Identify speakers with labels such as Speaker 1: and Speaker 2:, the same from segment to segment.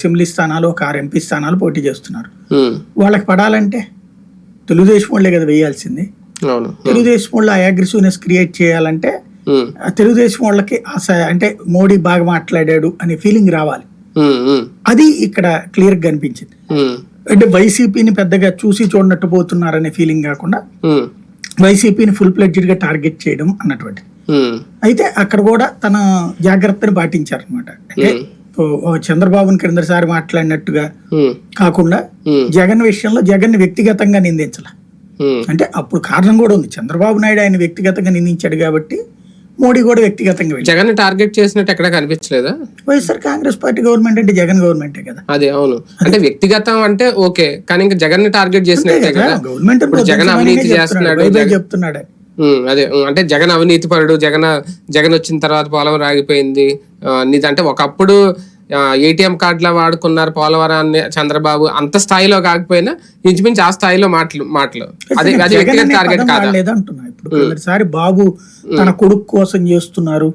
Speaker 1: Assembly స్థానాలు ఒక ఆరు ఎంపీ స్థానాలు పోటీ చేస్తున్నారు. వాళ్ళకి పడాలంటే తెలుగుదేశం వాళ్ళే కదా వేయాల్సింది. తెలుగుదేశం వాళ్ళు ఆ అగ్రెసివ్నెస్ క్రియేట్ చేయాలంటే తెలుగుదేశం వాళ్ళకి అంటే మోడీ బాగా మాట్లాడాడు అనే ఫీలింగ్ రావాలి. అది ఇక్కడ క్లియర్గా కనిపించింది
Speaker 2: ఉమ్,
Speaker 1: అంటే వైసీపీని పెద్దగా చూసి చూడనట్టు పోతున్నారనే ఫీలింగ్ కాకుండా వైసీపీని ఫుల్ ప్లెడ్జ్డ్గా టార్గెట్ చేయడం అన్నటువంటి అయితే అక్కడ కూడా తన జాగ్రత్తని పాటించారనమాట అంటే చంద్రబాబుని క్రిందసారి మాట్లాడినట్టుగా కాకుండా జగన్ విషయంలో జగన్ వ్యక్తిగతంగా నిందించాల. అంటే అప్పుడు కారణం కూడా ఉంది. చంద్రబాబు నాయుడు ఆయన వ్యక్తిగతంగా నిందించాడు కాబట్టి మోడీ కూడా వ్యక్తిగతంగా
Speaker 2: జగన్ టార్గెట్ చేసినట్టు ఎక్కడ కనిపించలేదా?
Speaker 1: వైఎస్ఆర్ కాంగ్రెస్ పార్టీ గవర్నమెంట్ అంటే జగన్ గవర్నమెంటే కదా.
Speaker 2: అదే అవును. అంటే వ్యక్తిగతం అంటే ఓకే కానీ ఇంకా జగన్ టార్గెట్ చేసినట్టే కదా.
Speaker 1: గవర్నమెంట్
Speaker 2: జగన్ అవినీతి చేస్తున్నాడు
Speaker 1: చెప్తున్నాడు.
Speaker 2: అదే అంటే జగన్ అవినీతి పరుడు జగన్ జగన్ వచ్చిన తర్వాత పోలవరం ఆగిపోయింది. అంటే ఒకప్పుడు ఏటీఎం కార్డుల వాడుకున్నారు పోలవరాన్ని చంద్రబాబు అంత స్థాయిలో కాకపోయినా ఇంచుమించు ఆ స్థాయిలో మాటలు మాటలు. అది అది వ్యక్తిగత టార్గెట్ కాదా?
Speaker 1: ఇప్పుడు బాబు తన కొడుకు కోసం చేస్తున్నారు.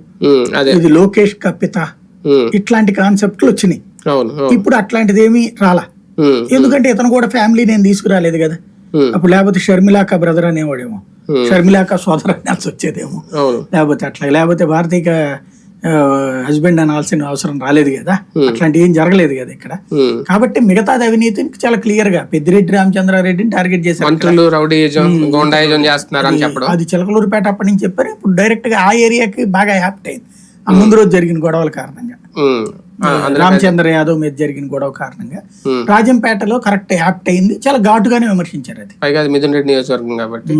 Speaker 2: అదే.
Speaker 1: ఇది లోకేష్ కపిత ఇట్లాంటి కాన్సెప్ట్లు వచ్చినాయి. ఇప్పుడు అట్లాంటిది ఏమీ రాలా ఎందుకంటే ఇతను కూడా ఫ్యామిలీ నేను తీసుకురాలేదు కదా. అప్పుడు లేకపోతే షర్మిలాక బ్రదర్ అనేవాడేమో. షర్మిలాక సోదరు అనాల్సి వచ్చేదేమో. లేకపోతే అట్లా లేకపోతే భారతీయ హస్బెండ్ అనాల్సిన అవసరం రాలేదు కదా. అట్లాంటి ఏం జరగలేదు కదా ఇక్కడ. కాబట్టి మిగతాది అవినీతిని చాలా క్లియర్గా పెద్దిరెడ్డి రామచంద్రారెడ్డిని టార్గెట్ చేశారు అది చిలకలూరుపేట అప్పటి నుంచి చెప్పారు. ఇప్పుడు డైరెక్ట్గా ఆ ఏరియాకి బాగా యాప్ట్ అయింది. ఆ ముందు రోజు జరిగిన గొడవల కారణంగా. రామచంద్ర యాదవ్ మీద జరిగిన గొడవ కారణంగా. రాజంపేటలో కరెక్ట్ యాప్ట్ అయింది. చాలా ఘాటుగానే విమర్శించారు అది.
Speaker 2: పైగా అది మిథున్ రెడ్డి నియోజకవర్గం కాబట్టి.